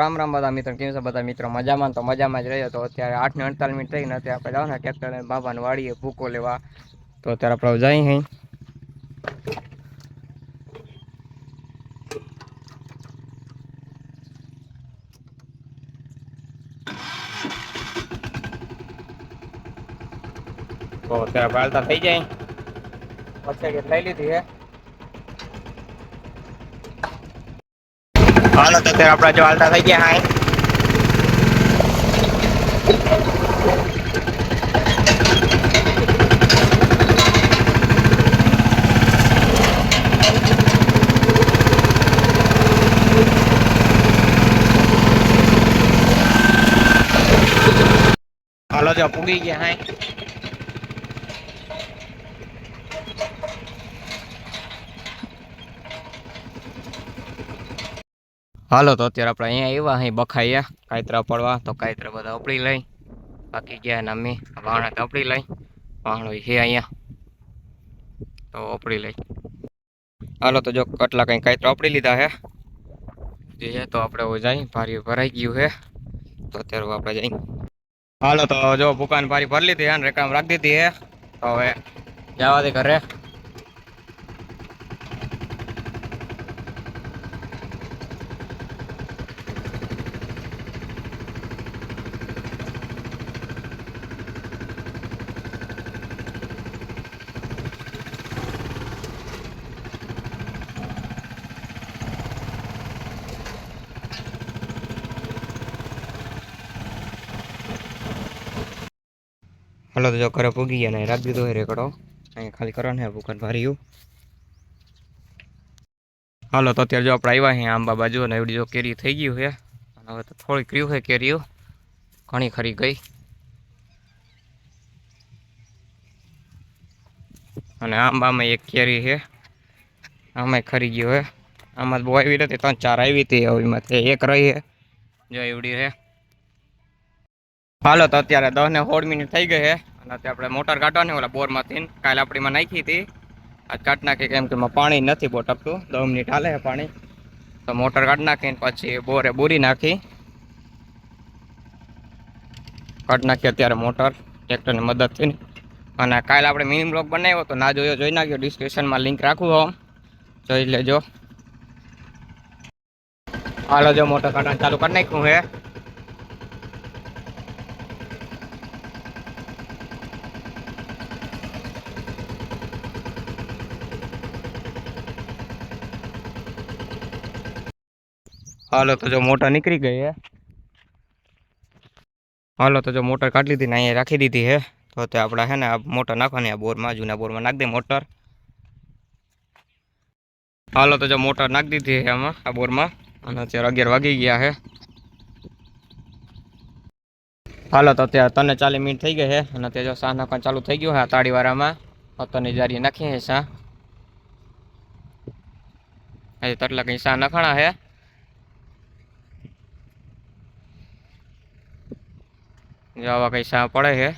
રામ રામ બધા મિત્રો, કેમ છે બધા મિત્રો? મજામાં તો મજામાં જ રહ્યો. તો અત્યારે આઠ ને અડતાલીસ મિનિટ થઈ ને અત્યારે આપણે જવાના ટ્રેક્ટર લઈને બાબાને વાડીએ ભૂકો લેવા. તો અત્યારે આપણે જઈ અહીં તો અત્યારે આપણે હાલતા થઈ જાય. પછી કે લઈ લીધી હે. હાલો તો અત્યારે આપણા જો હાલતા થઈ ગયા હાય હાલો જો પૂગી ગયા હાય હાલો, તો અત્યારે આપણે અહીંયા આવ્યા, અહીં બખાયા કાયતરા પડવા, તો કાયતરા બધા ઉપડી લઈ. બાકી ગયા ને અમે વાણા તો ઉપડી લઈ. વાણો છે અહીંયા. તો ઉપડી લઈ. હાલો, તો જો કટલા કંઈ કાયતરા ઉપડી લીધા હે. જે તો આપણે જઈ, ભારી ભરાઈ ગયું હે. તો અત્યારે આપણે જઈ. હાલો, તો જો ભૂકાન ભારી ભરી લીધી હે રેકામ રાખી દીધી હે. તો હવે જવા દે ઘરે. હાલો તો જો કરે પૂગી ગયા ને રાખ દીધું હે રેકડો. અહીંયા ખાલી કરો ને ભૂખ ભાર્યું. હાલો તો અત્યારે જો આપણે આવ્યા અહીંયા આંબા બાજુ અને એવડી જો કેરી થઈ ગયું છે અને હવે તો થોડીક રહ્યું છે કેરીઓ. ઘણી ખરી ગઈ. અને આંબામાં એક કેરી છે આમાં ખરી ગયું છે આમાં બહુ આવી નથી ત્રણ ચાર આવી હતી એમાંથી એક રહી છે જો એવડી છે હાલો, તો અત્યારે દસ ને સોળ મિનિટ થઈ ગઈ છે. અને અત્યારે આપણે મોટર કાઢવાની, ઓલા બોરમાંથી કાલે આપણીમાં નાખી હતી. આજ કાઢ નાખી કેમ કે પાણી નથી બહુ ટપતું. દસ મિનિટ હાલે પાણી. તો મોટર કાઢી નાખીને પછી બોરે બોરી નાખી. કાઢી નાખી અત્યારે મોટર, ટ્રેક્ટરની મદદથી. અને કાલે આપણે મિની બ્લોક બનાવ્યો તો ના જોયો, જોઈ નાખ્યો. ડિસ્ક્રિપ્શનમાં લિંક રાખું હોમ જોઈ લેજો. હાલો, જો મોટર કાઢવાનું ચાલુ કરી નાખ્યું છે. હાલો તો જો મોટર નીકળી ગઈ હે. હાલો તો જો મોટર કાઢી લીધી ને અહીંયા રાખી દીધી હે. તો તે આપણે હે ને આ મોટર નાખવાની, આ બોરમાં જૂના બોરમાં નાખી દે મોટર. હાલો તો જો મોટર નાખી દીધી હે આમાં, આ બોરમાં અને અત્યારે અગિયાર વાગી ગયા હે. હાલો તો અત્યારે તને ચાલીસ મિનિટ થઈ ગઈ હે. અને અત્યારે જો શાહ નાખવાનું ચાલુ થઈ ગયું હે તાળીવાળામાં અત્યારની જારી નાખીએ શાહ હજી તટલા કંઈ શાહ નખાણા હે. જો આવા કઈ શાહ પડે છે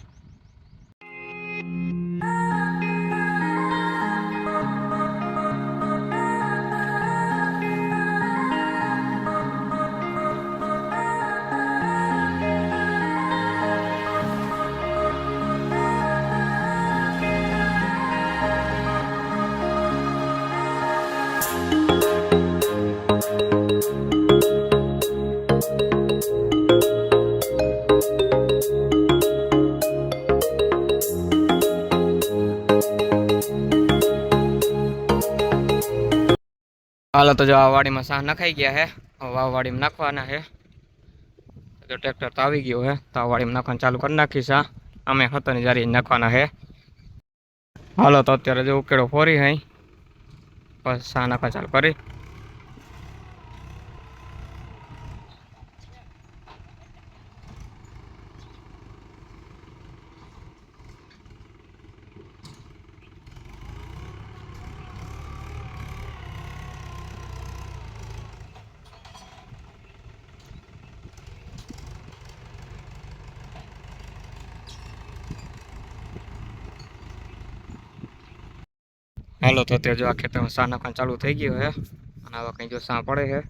હાલો તો જો આ વાડીમાં શાહ નખાઈ ગયા હે. વાવવાડીમાં વાડીમાં નાખવાના હે. તો ટ્રેક્ટર તો આવી ગયું હે. તો આ વાડીમાં નાખવાનું ચાલુ કરી નાખી શાહ અમે હતોની જારી નાખવાના છે હાલો તો અત્યારે જો ઉકેડો ફોરી હઈ બસ શાહ નાખવા ચાલુ કરી. હાલો, તો તે જો આ ખેતરમાં સા નાખવાનું ચાલુ થઈ ગયું હે. અને આવા કંઈ જો સા પડે છે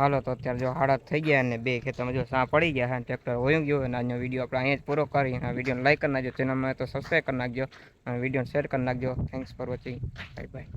હાલો, તો અત્યારે જો હાડા થઈ ગયા અને બે ખેતરમાં જો સા પડી ગયા અને ટ્રેક્ટર હોયું ગયું અને આજનો વીડિયો આપણે અહીંયા જ પૂરો કરી અને વિડીયોને લાઈક કરી નાખજો. ચેનલમાં તો સબસ્ક્રાઈબ કરી નાખજો અને વિડીયોને શેર કરી નાખજો. Thanks for watching bye bye